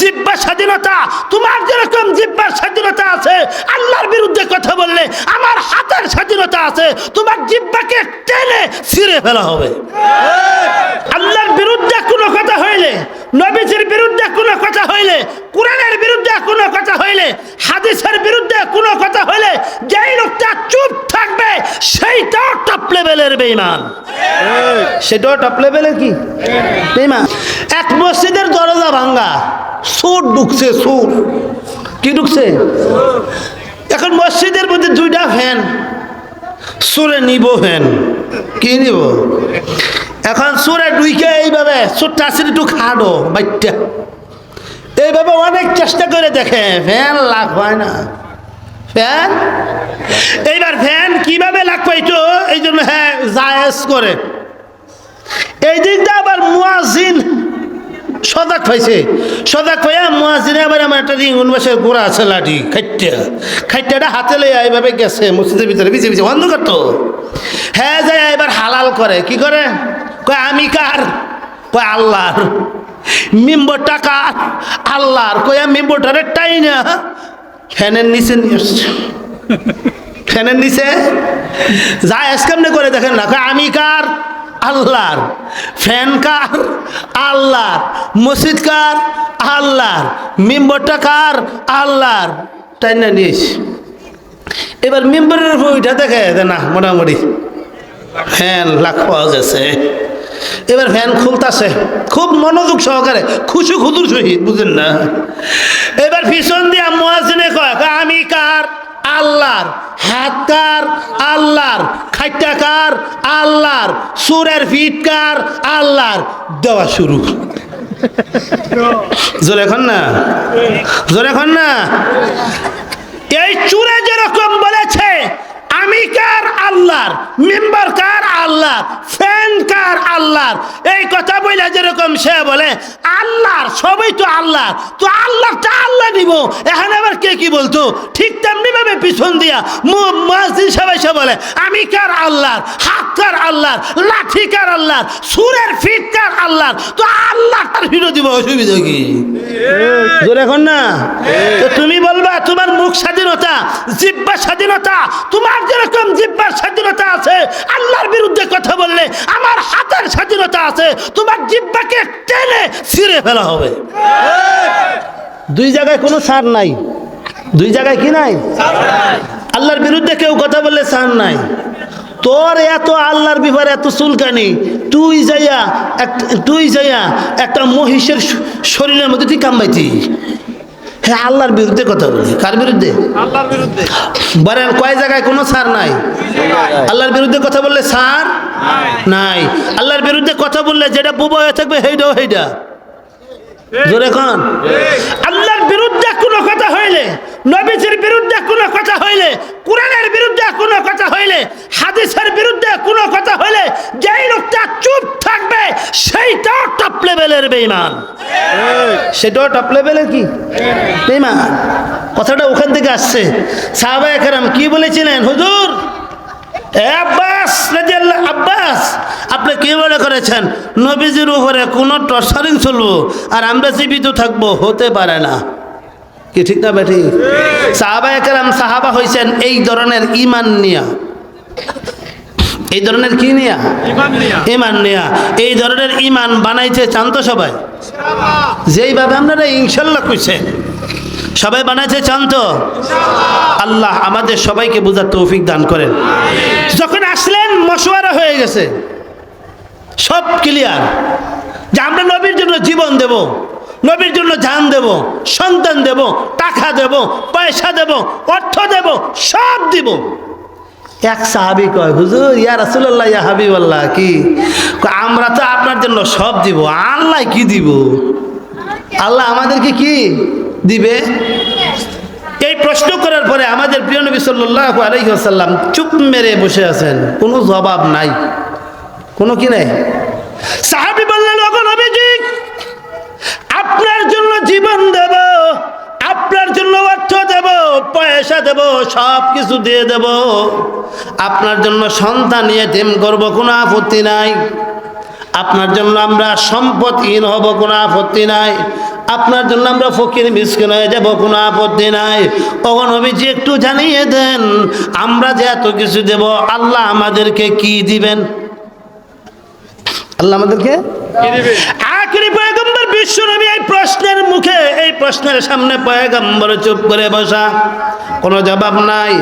জিব্বা স্বাধীনতা, তোমার যেরকম জিব্বার স্বাধীনতা আছে, আল্লাহর বিরুদ্ধে কথা বললে আমার হাতের স্বাধীনতা আছে, তোমার জিব্বাকে টেনে ছিঁড়ে ফেলা হবে। আল্লাহর বিরুদ্ধে কোনো কথা হইলে, নবীজির বিরুদ্ধে কোনো কথা হইলে, কোরআনের বিরুদ্ধে কোনো কথা হইলে, হাদিসের বিরুদ্ধে কোনো কথা হইলে, যেই লোকটা চুপ থাকবে সেইটাও টপ লেভেলের বেইমান সেটাও টপ লেভেলের কি? বেইমান মসজিদের দরজা ভাঙ্গা সুর ঢুকছে, সুর। কি ঢুকছে? এখন মসজিদের মধ্যে দুইটা ফ্যান সুরে নিব ফ্যান কি নিব? এখন সুরে ডুইকে এইভাবে, সুরটা আসলে একটু খাডো বাইটটা। এইভাবে অনেক চেষ্টা করে দেখে ফ্যান লাভ হয় না। ফ্যান এইবার ফ্যান কীভাবে লাগ পাইতো এই জন্য হ্যাঁ জায়েজ করে। এই দিকটা আবার মুয়াজিন সদাক পাইছে। সদাক পাইয়া মুয়াজিনে আবার আমার একটা রিং উনবাসের গোড়া আছে লাঠি খাইটা খাইটাটা হাতে লইয়া এইভাবে গেছে, মসজিদের ভিতরে বিছে বিছে অন্ধকার তো। হ্যাঁ যায় এবার হালাল করে, কি করে? কয়, আমি কার? কয়, আল্লাহর। মেম্বরটা কার আল্লাহর। কয়া মেম্বরটারে টাই না ফ্যানের নিচে নিয়ে আসছে। ফ্যানের নিচে? যা এসকামনে করে দেখেন না? কয়, আমি কার? আল্লাহর। ফ্যান কার? আল্লাহর। মসজিদ কার? আল্লাহর। মেম্বরটা কার? আল্লাহর। তাই না নিস এবার মেম্বারের উপর ওইটা দেখে না মোটামুটি। ফ্যান লাখ পাওয়া গেছে। এবার ফ্যান খুলতাছে। খুব মনোযোগ সহকারে খুশু খুদুর সহিত বুঝেন না? এবার পিছন দিয়া মোয়াজিনে কয়, আমি কার? আল্লাহর হাতকার আল্লাহর খাইটাকার আল্লাহর সুরের ফিটকার, আল্লাহর দেওয়া শুরু। জোরে এখন না। জোরে এখন না। এই চুরে বলেছে আমি কার আল্লাহর? মেম্বার কার আল্লাহর? ফ্যান কার আল্লাহর? এই কথা বলে যেরকম সে বলে আল্লাহর সবই তো আল্লাহর। তো আল্লাহটা আল্লাহ নিব। এখানে আবার কে কি বলতো? ঠিক তেমনি ভাবে পিছন দিয়া মসজিদ সবাই সে বলে আমি কার আল্লাহর? হাত কার আল্লাহর? লাঠি কার আল্লাহর? সুরের ফিট কার আল্লাহর? তো আল্লাহটার হিরো দিব অসুবিধা কি? এখন না? তো তুমি বলবা তোমার মুখ স্বাধীনতা, জিব্বা স্বাধীনতা, তোমার যেরকম জিব্বার স্বাধীনতা আছে, আল্লাহর বিরুদ্ধে কথা বললে আমার হাতের স্বাধীনতা আছে, তোমার জিব্বাকে টেনে ছিঁড়ে ফেলা হবে। দুই জায়গায় কোনো সার নাই। দুই জায়গায় কি নাই? আল্লাহর বিরুদ্ধে কেউ কথা বললে সার নাই। তোর এত আল্লাহর ব্যাপারে এত চুলকানি, তুই যাইয়া তুই যাইয়া একটা মহিষের শরীরের মধ্যে তুই কামাইতি হ্যাঁ আল্লাহর বিরুদ্ধে কথা বলি কার বিরুদ্ধে? আল্লাহর বিরুদ্ধে। বলেন কয় জায়গায় কোনো সার নাই? আল্লাহর বিরুদ্ধে কথা বললে সার নাই। আল্লাহর বিরুদ্ধে কথা বললে যেটা বুবা হয়ে থাকবে সেইটাও সেইটা। জোরে খান আল্লাহর বিরুদ্ধে কোনো কথা হইলে নবীজির বিরুদ্ধে কোনো কথা হইলে কোরআনের বিরুদ্ধে কোনো কথা হইলে হাদিসের বিরুদ্ধে কোনো কথা হইলে যেই লোকটা চুপ থাকবে সেইটাও টপ লেভেলের বেইমান সেটাও টপ লেভেলের কি? বেইমান কথাটা ওখান থেকে আসছে। সাহাবা একরাম কি বলেছিলেন? হুজুর আব্বাস আব্বাস আপনি কি মনে করেছেন? নবীজির উপরে কোনো টর্চারিং চলবো আর আমরা জীবিত থাকব? হতে পারে না। কি ঠিক না বেঠি? সাহাবা একরাম সাহাবা হয়েছেন এই ধরনের ইমান নিয়া। এই ধরনের কি নিয়া? ইমান নিয়া। ইমান নিয়া। এই ধরনের ইমান বানাইতে চান তো সবাই? যেইভাবে আপনারা ইনশাল্লাহ কইছে সবাই বানাইতে চান তো? আল্লাহ আমাদের সবাইকে বোঝার তৌফিক দান করেন। যখন আসলেন, মশওয়ারা হয়ে গেছে। সব ক্লিয়ার যে আমরা নবীর জন্য জীবন দেব, নবীর জন্য জান দেব, সন্তান দেব, টাকা দেব, পয়সা দেব, অর্থ দেব, সব দিব। এক সাহাবি কয়, হুজুর, ইয়া রাসূলুল্লাহ, ইয়া হাবিবাল্লাহ, কি? আমরা তো আপনার জন্য সব দিব, আল্লাহ কি দিব? আল্লাহ আমাদেরকে কি দিবে? এই প্রশ্ন করার পরে আমাদের প্রিয় নবী সাল্লাল্লাহু আলাইহি ওয়াসাল্লাম চুপ মেরে বসে আছেন। কোনো জবাব নাই। কোনো কি নাই? সাহাবি বললেন, ওগো নবীজি, আপনার জন্য জীবন দেব, আপনার জন্য অর্থ দেব পয়সা দেব সব কিছু দিয়ে দেব। আপনার জন্য সন্তান এতিম করব কোনো আপত্তি নাই। আপনার জন্য আমরা সম্পদহীন হব কোনো আপত্তি নাই। আপনার জন্য আমরা ফকির মিসকিন হয়ে যাব কোনো আপত্তি নাই। নবীজি একটু জানিয়ে দেন আমরা যে এত কিছু দেব আল্লাহ আমাদেরকে কি দিবেন? আল্লাহ আমাদেরকে আখরি পয়গম্বর বিশ্ব নবী এই প্রশ্নের মুখে, এই প্রশ্নের সামনে পয়গম্বর চুপ করে বসা। কোনো জবাব নাই,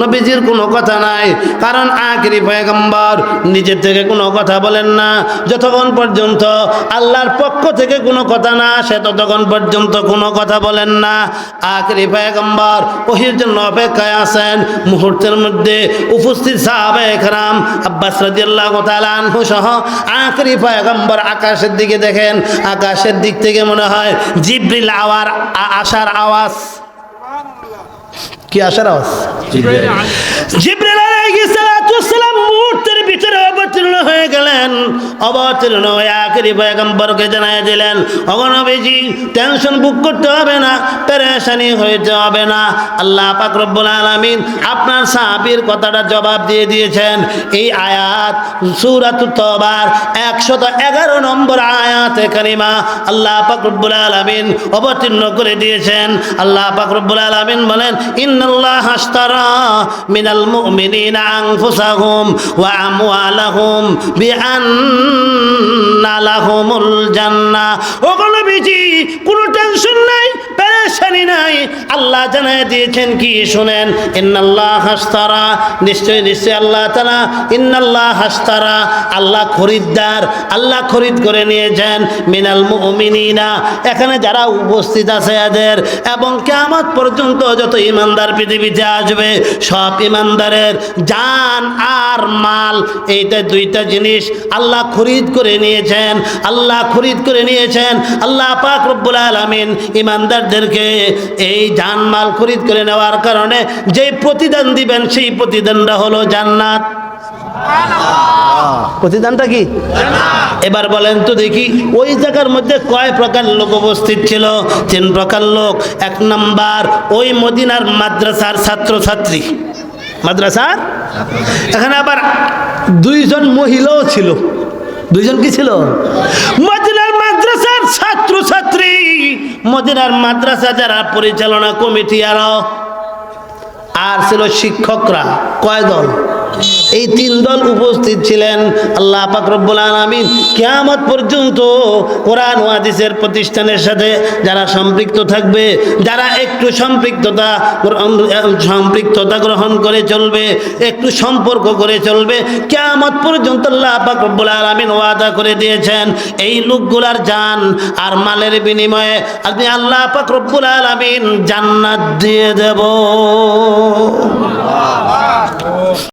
নবীজির কোনো কথা নাই। কারণ আখরি পয়গম্বর নিজের থেকে কোনো কথা বলেন না। যতক্ষণ পর্যন্ত আল্লাহর পক্ষ থেকে কোনো কথা না, সে ততক্ষণ পর্যন্ত কোনো কথা বলেন না। আখরি পয়গম্বর ওহির জন্য অপেক্ষায় আছেন। মুহূর্তের মধ্যে উপস্থিত সাহাবে একরাম আব্বাস রাদিয়াল্লাহু তাআলা আনহু সহ আখরি পয়গম্বর আকাশের দিকে দেখেন। আকাশের দিক থেকে মনে হয় জিব্রিল আওয়ার আসার আওয়াজ। কি আসার আওয়াজ? জিব্রিল আলাইহিস মুহূর্তের ভিতরে অবতীর্ণ হয়ে গেলেন। অবতীর্ণ হয়ে আখেরি পয়গম্বরকে জানিয়ে দিলেন অগণবীজি টেনশন বুক করতে হবে না, পেরেশানি হইতে হবে না। আল্লাহ পাক রব্বুল আলামিন আপনার সাহাবীর কথাটা জবাব দিয়ে দিয়েছেন। এই আয়াত সূরাতুত তওবার 111 নম্বর আয়াতে কারিমা আল্লাহ পাক রব্বুল আলামিন অবতীর্ণ করে দিয়েছেন। আল্লাহ পাক রব্বুল আলামিন বলেন, ইন্নাল্লাহ আশতারা মিনাল মুমিনিনা আনফুসাহুম ওয়া আমওয়ালাহুম বিআন্না লাহুমুল জান্নাহ। ওগুলো বিজি কোনো টেনশন নাই? পেরেশানি নাই। আল্লাহ জানায় দিয়েছেন কি শুনেন? ইন্নাল্লাহ হাস্তারা। নিশ্চয় নিশ্চয় আল্লাহ তালা ইন্নাল্লাহ হাস্তারা। আল্লাহ খরিদ্দার, আল্লাহ খরিদ করে নিয়েছেন। মিনাল মুমিনিনা। এখানে যারা উপস্থিত আছে এদের এবং কেমন পর্যন্ত যত ইমানদার পৃথিবীতে আসবে, সব ইমানদারের জান আর মাল, এইটা দুইটা জিনিস আল্লাহ খরিদ করে নিয়েছেন। আল্লাহ খরিদ করে নিয়েছেন। আল্লাহ পাক রব্বুল আলামিন ইমানদারদেরকে এই জানমাল খরিদ করে নেওয়ার কারণে যেই প্রতিদান দিবেন সেই প্রতিদানটা হলো জান্নাত। প্রতিদানটা কি? এবার বলেন তো দেখি ওই জায়গার মধ্যে কয় প্রকার লোক উপস্থিত ছিল? তিন প্রকার লোক। এক নাম্বার ওই মদিনার মাদ্রাসার ছাত্রছাত্রী। মাদ্রাসার? এখানে আবার দুইজন মহিলাও ছিল। দুইজন কি ছিল? মদিনার মাদ্রাসার ছাত্রছাত্রী। মদিনার মাদ্রাসা যারা পরিচালনা কমিটি আর আর ছিল শিক্ষকরা কয় দল এই তিন দল উপস্থিত ছিলেন। আল্লাহ পাক রব্বুল আলামিন কিয়ামত পর্যন্ত কোরআন ও হাদিসের প্রতিষ্ঠানের সাথে যারা সম্পৃক্ত থাকবে, যারা একটু সম্পৃক্ততা সম্পৃক্ততা গ্রহণ করে চলবে, একটু সম্পর্ক করে চলবে, কিয়ামত পর্যন্ত আল্লাহ পাক রব্বুল আলামিন ওয়াদা করে দিয়েছেন, এই লোকগুলার জান আর মালের বিনিময়ে আপনি আল্লাহ পাক রব্বুল আলামিন জান্নাত দিয়ে দেব।